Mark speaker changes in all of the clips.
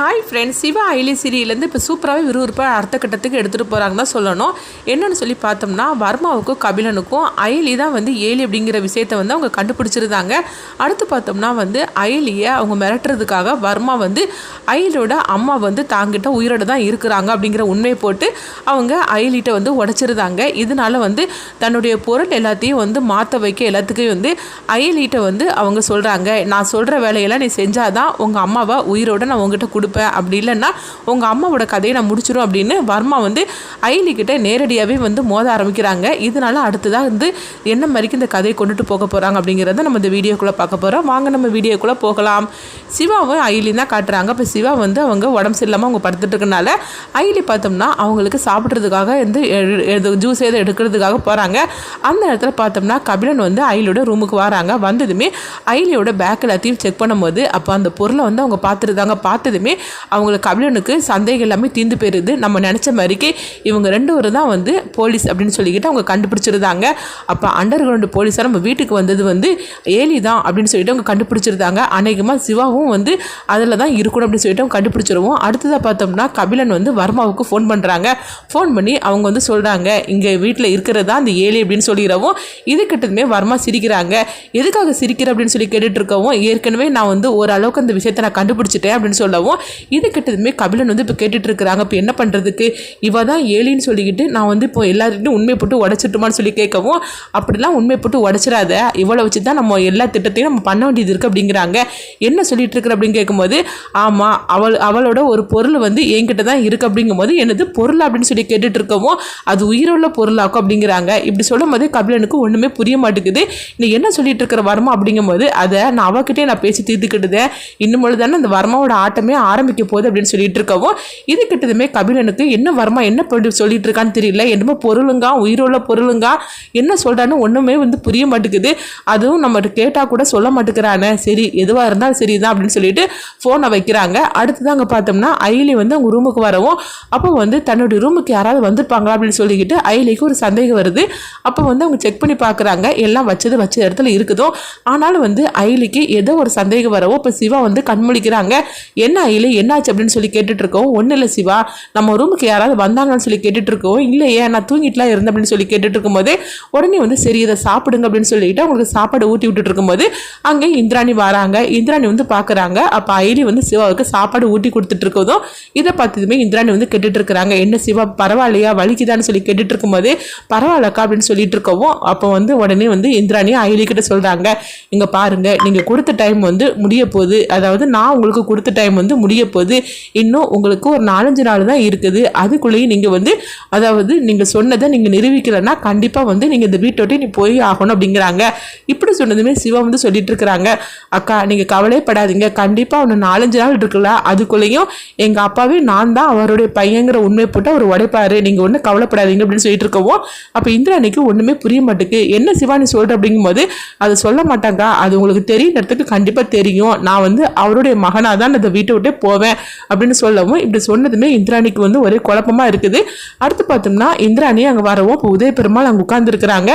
Speaker 1: Hi friends Siva ஐலி சீரியலேருந்து இப்போ சூப்பராகவே விறுவிறுப்பாக அடுத்த கட்டத்துக்கு எடுத்துகிட்டு போகிறாங்கன்னு தான் சொல்லணும். என்னென்னு சொல்லி பார்த்தோம்னா வர்மாவுக்கும் கபிலனுக்கும் அயலி தான் வந்து ஏலி அப்படிங்கிற விஷயத்தை வந்து அவங்க கண்டுபிடிச்சிருந்தாங்க. அடுத்து பார்த்தோம்னா வந்து அயலியை அவங்க மிரட்டுறதுக்காக வர்மா வந்து அயலியோட அம்மா வந்து தாங்கிட்ட உயிரோட தான் இருக்கிறாங்க அப்படிங்கிற உண்மையை போட்டு அவங்க அயலிட்ட வந்து உடச்சிருந்தாங்க. இதனால வந்து தன்னுடைய பொருள் எல்லாத்தையும் வந்து மாற்ற வைக்க எல்லாத்துக்கும் வந்து அயலிட்ட வந்து அவங்க சொல்கிறாங்க நான் சொல்கிற வேலையெல்லாம் நீ செஞ்சாதான் உங்கள் அம்மாவை உயிரோட நான் உங்ககிட்ட கொடுப்பேன் அப்படி இல்லைன்னா உங்கள் அம்மாவோட கதையை நான் முடிச்சிடும் அப்படின்னு வர்மா வந்து ஐலிக்கிட்ட நேரடியாகவே வந்து மோத ஆரம்பிக்கிறாங்க. இதனால அடுத்ததாக வந்து என்ன மாதிரிக்கு இந்த கதையை கொண்டுட்டு போக போகிறாங்க அப்படிங்கிறத நம்ம இந்த வீடியோக்குள்ளே பார்க்க போகிறோம் வாங்க நம்ம வீடியோக்குள்ளே போகலாம். சிவாவும் ஐலி தான் காட்டுறாங்க. இப்போ சிவா வந்து அவங்க உடம்பு சரியில்லாமல் அவங்க படுத்துட்டு இருக்கனால ஐலி பார்த்தோம்னா அவங்களுக்கு சாப்பிட்றதுக்காக வந்து ஜூஸ் எதுவும் எடுக்கிறதுக்காக போகிறாங்க அந்த இடத்துல பார்த்தோம்னா கபிலன் வந்து ஐலியோட ரூமுக்கு வராங்க. வந்ததுமே ஐலியோட பேக் எல்லாத்தையும் செக் பண்ணும்போது அப்போ அந்த பொருளை வந்து அவங்க பார்த்துருந்தாங்க பார்த்ததுமே அவங்களுக்கு கபிலனுக்கு சந்தேகம் எல்லாமே தீர்ந்து போயிருது. நம்ம நினச்ச மாதிரிக்கு இவங்க ரெண்டு பேரும் தான் வந்து போலீஸ் அப்படின்னு சொல்லிக்கிட்டு அவங்க கண்டுபிடிச்சிருந்தாங்க. அப்போ அண்டர் கிரவுண்டு போலீஸாக நம்ம வீட்டுக்கு வந்தது வந்து ஏலி தான் அப்படின்னு சொல்லிட்டு அவங்க கண்டுபிடிச்சிருந்தாங்க. அநேகமாக சிவாவும் வந்து அதில் தான் இருக்கணும் அப்படின்னு சொல்லிட்டு அவங்க கண்டுபிடிச்சிருவோம். அடுத்ததாக பார்த்தோம்னா கபிலன் வந்து வர்மாவுக்கு ஃபோன் பண்ணுறாங்க ஃபோன் பண்ணி அவங்க வந்து சொல்கிறாங்க இங்கே வீட்டில் இருக்கிறது தான் அந்த ஏலி? அப்படின்னு சொல்லிடுறவும் இது கிட்டதுமே வர்மா சிரிக்கிறாங்க. எதுக்காக சிரிக்கிற? அப்படின்னு சொல்லி கேட்டுட்டு இருக்கவும் ஏற்கனவே நான் வந்து ஓரளவுக்கு அந்த விஷயத்தை நான் கண்டுபிடிச்சிட்டேன் அப்படின்னு சொல்லவும் இது கிட்டதுமே கபிலன் வந்து இப்போ கேட்டுட்டு இருக்கிறாங்க இப்போ என்ன பண்ணுறதுக்கு இவ தான் ஏலின்னு சொல்லிக்கிட்டு நான் வந்து இப்போ எல்லாருக்கிட்டும் உண்மை போட்டு உடச்சிட்டுமான்னு சொல்லி கேட்கவும் அப்படிலாம் உண்மை போட்டு உடச்சிடாத. இவ்வளோ வச்சு தான் நம்ம எல்லா திட்டத்தையும் நம்ம பண்ண வேண்டியது இருக்குது அப்படிங்கிறாங்க. என்ன சொல்லிட்டு இருக்கிற அப்படின்னு கேட்கும்போது ஆமாம் அவள் அவளோட ஒரு பொருள் வந்து என்கிட்ட தான் இருக்குது அப்படிங்கும்போது என்னது பொருள்? அப்படின்னு சொல்லி கேட்டுட்டு இருக்கவும் அது உயிருள்ள பொருளாக்கும் அப்படிங்கிறாங்க. இப்படி சொல்லும் போது கபிலனுக்கு ஒன்றுமே புரிய மாட்டேங்குது. நீ என்ன சொல்லிட்டு இருக்கிற வரமா அப்படிங்கும்போது அதை நான் அவகிட்டே நான் பேசி தீர்த்துக்கிட்டுதேன் இன்னும் தானே அந்த வரமாவோட ஆட்டமே ஆரம்பிக்க போகுது அப்படின்னு சொல்லிட்டு இருக்கவும் இது கிட்டதுமே கபிலனுக்கு என்ன வரமா என்ன பண்ணி சொல்லிட்டு இருக்கான்னு தெரியல. என்னமோ பொருளுங்கா உயிருள்ள பொருளுங்கா என்ன சொல்கிறான்னு ஒன்றுமே வந்து புரிய மாட்டேங்குது. அதுவும் நம்ம கேட்டால் கூட சொல்ல மாட்டேங்கிறானே. சரி எதுவாக இருந்தாலும் சரி தான் அப்படின்னு சொல்லிட்டு ஃபோனை வைக்கிறாங்க. அடுத்தது அங்கே பார்த்தோம்னா ஐலி வந்து அவங்க ரூமுக்கு வரவும் அப்போ வந்து தன்னுடைய ரூமுக்கு யாராவது வந்திருப்பாங்களா அப்படின்னு சொல்லிக்கிட்டு ஐலிக்கு ஒரு சந்தேகம் வருது. அப்போ வந்து அவங்க செக் பண்ணி பார்க்குறாங்க. எல்லாம் வச்சது வச்ச இடத்துல இருக்குதோ. ஆனாலும் வந்து ஐலிக்கு ஏதோ ஒரு சந்தேகம் வரவோ இப்போ சிவா வந்து கண்மொழிக்கிறாங்க. என்ன ஐலி என்னாச்சு அப்படின்னு சொல்லி கேட்டுட்டு இருக்கோம் ஒன்றும் இல்லை சிவா. நம்ம ரூமுக்கு யாராவது வந்தாங்கன்னு சொல்லி கேட்டுட்டு இருக்கோம் இல்லையே நான் தூங்கிட்டுலாம் இருந்தேன் அப்படின்னு சொல்லி கேட்டுட்டு இருக்கும்போது உடனே வந்து சரி இதை சாப்பிடுங்க அப்படின்னு சொல்லிட்டு அவங்களுக்கு சாப்பாடு ஊட்டி விட்டுட்டு இருக்கும்போது அங்கே இந்திராணி வராங்க. இந்திராணி வந்து பார்க்குறாங்க அப்போ ஐலி வந்து சிவாவுக்கு சாப்பாடு ஊட்டி கொடுத்துட்டு இருக்கதும் இதை பார்த்ததுமே இந்திராணி வந்து கேட்டுட்டு இருக்கிறாங்க என்ன சிவா பரவாயில்லையா? வலிக்குதான்னு சொல்லி கேட்டுட்டு இருக்கும்போது பரவாயில்லக்கா அப்படின்னு சொல்லிட்டு இருக்கவும் அப்போ வந்து உடனே வந்து இந்திராணி ஐலி கிட்ட சொல்கிறாங்க இங்கே பாருங்க நீங்கள் கொடுத்த டைம் வந்து முடிய போகுது அதாவது நான் உங்களுக்கு கொடுத்த டைம் வந்து முடிய போது இன்னும் உங்களுக்கு ஒரு நாலஞ்சு நாள் தான் இருக்குது. அதுக்குள்ளேயும் நீங்கள் வந்து அதாவது நீங்கள் சொன்னதை நீங்கள் நிரூபிக்கலைன்னா கண்டிப்பாக வந்து நீங்கள் இந்த வீட்டை விட்டு நீ போய் ஆகணும் அப்படிங்கிறாங்க. இப்படி சொன்னதுமே சிவா வந்து சொல்லிட்டு இருக்கிறாங்க. அக்கா நீங்கள் கவலைப்படாதீங்க. கண்டிப்பாக ஒன்று நாலஞ்சு நாள் இருக்குல்ல. அதுக்குள்ளேயும் எங்கள் அப்பாவே நான் தான் அவருடைய பையங்கிற உண்மை போட்டு அவர் உடைப்பாரு. நீங்கள் ஒன்றும் கவலைப்படாதீங்க அப்படின்னு சொல்லிட்டு இருக்கவும் அப்போ இந்திராணிக்கு ஒன்றுமே புரிய மாட்டேக்கு. என்ன சிவானி சொல்கிற அப்படிங்கும்போது அதை சொல்ல மாட்டாங்க அது உங்களுக்கு தெரியுறதுக்கு கண்டிப்பாக தெரியும். நான் வந்து அவருடைய மகனாக தான் அந்த வீட்டை விட்டு போவேன் அப்படின்னு சொல்லவும் இப்படி சொன்னதுமே இந்திராணிக்கு வந்து ஒரே குழப்பமா இருக்குது. அடுத்து பார்த்தோம்னா இந்திராணி அங்கே வரவும் இப்போ உதய பெருமாள் அங்கே உட்காந்துருக்குறாங்க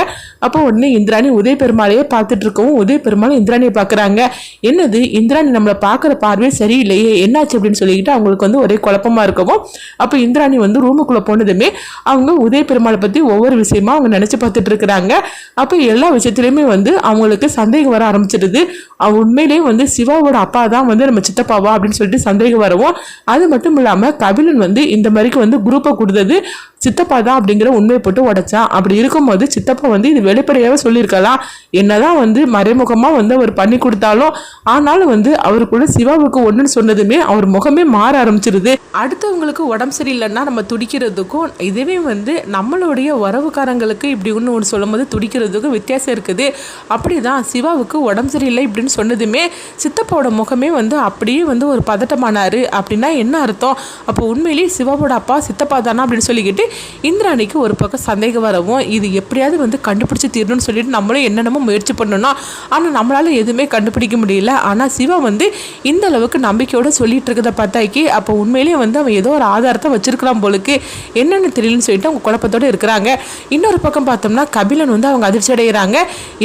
Speaker 1: அப்போ உடனே இந்திராணி உதய பெருமாளையே பார்த்துட்டு இருக்கவும் உதய பெருமாள் இந்திராணியை பார்க்குறாங்க. என்னது? இந்திராணி நம்மளை பார்க்குற பார்வை சரியில்லையே என்னாச்சு அப்படின்னு சொல்லிக்கிட்டு அவங்களுக்கு வந்து ஒரே குழப்பமா இருக்கவும் அப்போ இந்திராணி வந்து ரூமுக்குள்ளே போனதுமே அவங்க உதய பெருமாளை பற்றி ஒவ்வொரு விஷயமா அவங்க நினச்சி பார்த்துட்டு இருக்கிறாங்க அப்போ எல்லா விஷயத்துலையுமே வந்து அவங்களுக்கு சந்தேகம் வர ஆரம்பிச்சிடுது. அவன் உண்மையிலேயே வந்து சிவாவோட அப்பா தான் வந்து நம்ம சித்தப்பாவா அப்படின்னு சொல்லிட்டு சந்தேகம் வரவும் அது மட்டும் இல்லாமல் கபிலன் வந்து இந்த மாதிரிக்கு வந்து குரூப்பை கொடுத்தது சித்தப்பா தான் அப்படிங்கிற உண்மையை போட்டு உடைச்சான் அப்படி இருக்கும்போது சித்தப்பா வந்து இது வெளிப்படையாகவே சொல்லியிருக்கலாம் என்னதான் வந்து மறைமுகமாக வந்து அவர் பண்ணி கொடுத்தாலும் ஆனாலும் வந்து அவருக்குள்ள சிவாவுக்கு ஒன்றுன்னு சொன்னதுமே அவர் முகமே மாற ஆரம்பிச்சிருது. அடுத்தவங்களுக்கு உடம்பு சரியில்லைன்னா நம்ம துடிக்கிறதுக்கும் இதுவே வந்து நம்மளுடைய உறவுக்காரங்களுக்கு இப்படி ஒன்று ஒன்று சொல்லும் போது துடிக்கிறதுக்கும் வித்தியாசம் இருக்குது. அப்படி தான் சிவாவுக்கு உடம்பு சரியில்லை இப்படின்னு சொன்னதுமே சித்தப்பாவோட முகமே வந்து அப்படியே வந்து ஒரு பதட்டமாக ஆனார் அப்படின்னா என்ன அர்த்தம்? அப்போ உண்மையிலேயே சிவாவோட அப்பா சித்தப்பா தானா அப்படின்னு சொல்லிக்கிட்டு இந்திராணிக்கு ஒரு பக்கம் சந்தேகம் வரவும் இது எப்படியாவது வந்து கண்டுபிடிச்சி தீரணும்னு சொல்லிட்டு நம்மளும் என்னென்னமோ முயற்சி பண்ணணும்னா ஆனால் நம்மளால் எதுவுமே கண்டுபிடிக்க முடியல. ஆனால் சிவா வந்து இந்த அளவுக்கு நம்பிக்கையோடு சொல்லிட்டு இருக்கிறத பார்த்தாக்கி அப்போ உண்மையிலேயே வந்து அவன் ஏதோ ஒரு ஆதாரத்தை வச்சிருக்கலாம் போலுக்கு என்னென்னு தெரியலன்னு சொல்லிட்டு அவங்க குழப்பத்தோடு இருக்கிறாங்க. இன்னொரு பக்கம் பார்த்தோம்னா கபிலன் வந்து அவங்க அதிர்ச்சி அடைகிறாங்க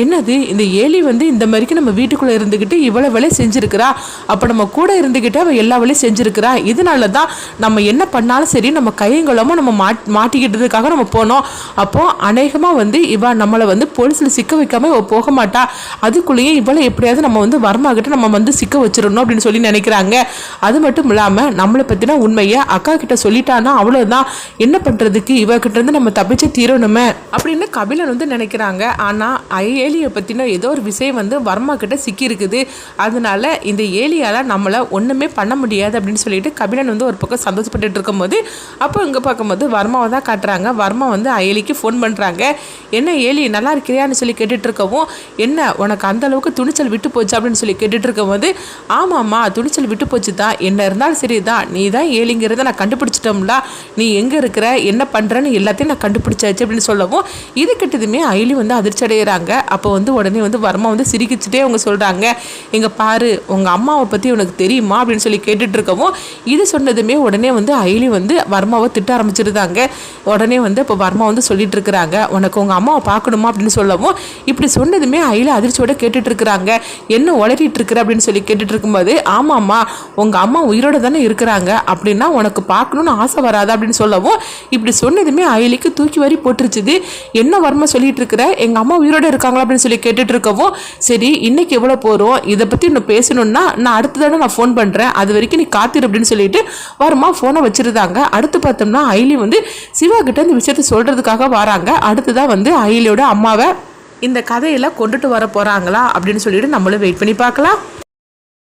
Speaker 1: என்னது? இந்த ஏலி வந்து இந்த மாதிரிக்கு நம்ம வீட்டுக்குள்ளே இருந்துக்கிட்டு இவ்வளோ வேலை செஞ்சுருக்கிறா? அப்போ நம்ம கூட இருந்துக்கிட்டு அவள் எல்லா வேலையும் செஞ்சுருக்கிறேன். இதனால தான் நம்ம என்ன பண்ணாலும் சரி நம்ம கையங்குளமாக நம்ம மாட் மாட்டிக்கிட்டதுக்காக நம்ம போனோம். அப்போது அநேகமாக வந்து இவள் நம்மளை வந்து போலீஸில் சிக்க வைக்காம இவள் போக மாட்டா. அதுக்குள்ளேயே இவளை எப்படியாவது நம்ம வந்து வர்மாகிட்ட நம்ம வந்து சிக்க வச்சிடணும் அப்படின்னு சொல்லி நினைக்கிறாங்க. அது மட்டும் இல்லாமல் நம்மளை பற்றின உண்மையை அக்கா கிட்ட சொல்லிட்டானா அவ்வளோதான் என்ன பண்ணுறதுக்கு இவகிட்டேருந்து நம்ம தப்பிச்சு தீரணுமே அப்படின்னு கபிலன் வந்து நினைக்கிறாங்க. ஆனால் ஏலியை பற்றின ஏதோ ஒரு விஷயம் வந்து வர்மா கிட்ட சிக்கியிருக்குது. அதனால இந்த ஏலியால் நம்மளை ஒன்றுமே பண்ண பண்ண முடியாது அப்படின்னு சொல்லிட்டு கபிலன் வந்து ஒரு பக்கம் சந்தோஷப்பட்டுட்டு இருக்கும்போது அப்போ இங்கே பார்க்கும்போது வர்மாவை தான் காட்டுறாங்க. வர்மா வந்து அயலிக்கு ஃபோன் பண்ணுறாங்க என்ன ஏலி நல்லா இருக்கிறியான்னு சொல்லி கேட்டுட்ருக்கவும் என்ன உனக்கு அந்த அளவுக்கு துணிச்சல் விட்டு போச்சு அப்படின்னு சொல்லி கேட்டுட்ருக்கும்போது ஆமாம்மா துணிச்சல் விட்டு போச்சு தான். என்ன இருந்தாலும் சரி தான். நீ தான் ஏலிங்கிறத நான் கண்டுபிடிச்சிட்டோம்ல. நீ எங்கே இருக்கிற என்ன பண்ணுறன்னு எல்லாத்தையும் நான் கண்டுபிடிச்சாச்சு அப்படின்னு சொல்லவும் இது கிட்டதுமே அயலி வந்து அதிர்ச்சி அடைகிறாங்க அப்போ வந்து உடனே வந்து வர்மா வந்து சிரிக்கிச்சுட்டே அவங்க சொல்கிறாங்க எங்கள் பாரு உங்கள் அம்மாவை பற்றி உனக்கு தெரியுமா? அப்படின்னு சொல்லி கேட்டுட்டு இருக்கவும் இது சொன்னதுமே உடனே வந்து அயலி வந்து வர்மாவை திட்ட ஆரம்பிச்சிருந்தாங்க. உடனே வந்து இப்போ வர்மா வந்து சொல்லிட்டு இருக்கிறாங்க உனக்கு உங்கள் அம்மாவை பார்க்கணுமா? அப்படின்னு சொல்லவும் இப்படி சொன்னதுமே அயலி அதிர்ச்சியோட கேட்டுட்டு இருக்கிறாங்க என்ன உளறிட்டு இருக்கிற அப்படின்னு சொல்லி கேட்டுட்டு இருக்கும்போது ஆமாம்மா உங்கள் அம்மா உயிரோட தானே இருக்கிறாங்க. அப்படின்னா உனக்கு பார்க்கணும்னு ஆசை வராதா? அப்படின்னு சொல்லவும் இப்படி சொன்னதுமே அயலிக்கு தூக்கி வரி போட்டுருச்சுது. என்ன வர்மா சொல்லிட்டு இருக்கிற எங்கள் அம்மா உயிரோட இருக்காங்களா? அப்படின்னு சொல்லி கேட்டுட்டு இருக்கவும் சரி இன்னைக்கு எவ்வளோ போகிறோம் இதை பற்றி இன்னும் பேசணும்னா நான் அடுத்த தடவை நான் ஃபோன் பண்ணுறேன் அது வரைக்கும் நீ காத்திரு அப்படின்னு சொல்லிட்டு வரமா ஃபோனை வச்சிருந்தாங்க. அடுத்து பார்த்தோம்னா அயலி வந்து சிவா கிட்ட இந்த விஷயத்த சொல்கிறதுக்காக வராங்க. அடுத்ததான் வந்து அயலியோட அம்மாவை இந்த கதையெல்லாம் கொண்டுட்டு வர போகிறாங்களா அப்படின்னு சொல்லிட்டு நம்மளும் வெயிட் பண்ணி பார்க்கலாம்.